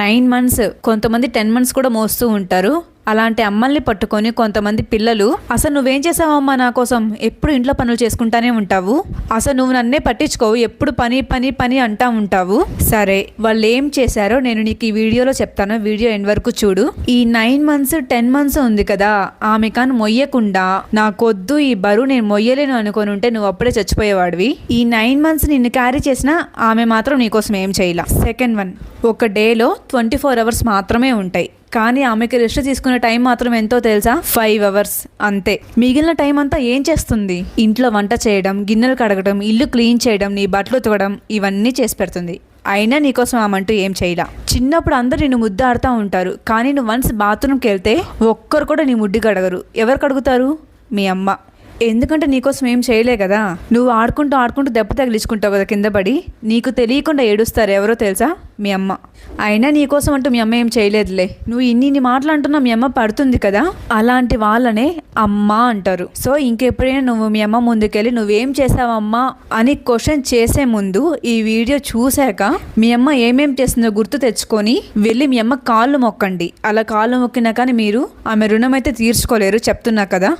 Nine months కొంతమంది ten months కూడా మోస్తూ ఉంటారు. అలాంటి అమ్మల్ని పట్టుకొని కొంతమంది పిల్లలు అసలు నువ్వేం చేసావమ్మా నా కోసం? ఎప్పుడు ఇంట్లో పనులు చేసుకుంటానే ఉంటావు? అసలు నువ్వు నన్నే పట్టించుకోవు ఎప్పుడు పని పని పని అంటా ఉంటావు? సరే వాళ్ళు ఏం చేశారో నేను నీకు ఈ వీడియోలో చెప్తాను. వీడియో ఎండ్ వరకు చూడు. ఈ నైన్ మంత్స్ టెన్ మంత్స్ ఉంది కదా ఆమె కానీ మొయ్యకుండా నాకొద్దు ఈ బరువు నేను మొయ్యలేను అనుకుని ఉంటే నువ్వు అప్పుడే చచ్చిపోయేవాడివి. ఈ నైన్ మంత్స్ నిన్ను క్యారీ చేసినా ఆమె మాత్రం నీకోసం ఏం చేయాల. సెకండ్ వన్ ఒక డేలో ట్వంటీ ఫోర్ అవర్స్ మాత్రమే ఉంటాయి. కానీ ఆమెకి రెస్ట్ తీసుకునే టైం మాత్రం ఎంతో తెలుసా? ఫైవ్ అవర్స్ అంతే. మిగిలిన టైం అంతా ఏం చేస్తుంది? ఇంట్లో వంట చేయడం గిన్నెలు కడగడం ఇల్లు క్లీన్ చేయడం నీ బట్టలు ఉతకడం ఇవన్నీ చేసి పెడుతుంది. అయినా నీకోసం ఆమంటూ ఏం చేయలా? చిన్నప్పుడు అందరు నిన్ను ముద్దాడుతూ ఉంటారు. కానీ నువ్వు వన్స్ బాత్రూమ్కి వెళ్తే ఒక్కరు కూడా నీ ముడ్డి కడగరు. ఎవరు కడుగుతారు? మీ అమ్మ. ఎందుకంటే నీకోసం ఏం చేయలే కదా? నువ్వు ఆడుకుంటూ ఆడుకుంటూ దెబ్బ తగిలించుకుంటావు కదా కింద పడి? నీకు తెలియకుండా ఏడుస్తారు ఎవరో తెలుసా? మీ అమ్మ. అయినా నీకోసం అంటూ మీ అమ్మ ఏం చేయలేదులే. నువ్వు ఇన్ని ఇన్ని మాటలు అంటున్నా మీ అమ్మ పడుతుంది కదా? అలాంటి వాళ్ళనే అమ్మ అంటారు. సో ఇంకెప్పుడైనా నువ్వు మీ అమ్మ ముందుకెళ్ళి నువ్వేం చేసావమ్మా అని క్వశ్చన్ చేసే ముందు ఈ వీడియో చూశాక మీ అమ్మ ఏమేం చేస్తుందో గుర్తు తెచ్చుకొని వెళ్ళి మీ అమ్మ కాళ్ళు మొక్కండి. అలా కాళ్ళు మొక్కినా కానీ మీరు ఆమె రుణం అయితే తీర్చుకోలేరు చెప్తున్నా కదా?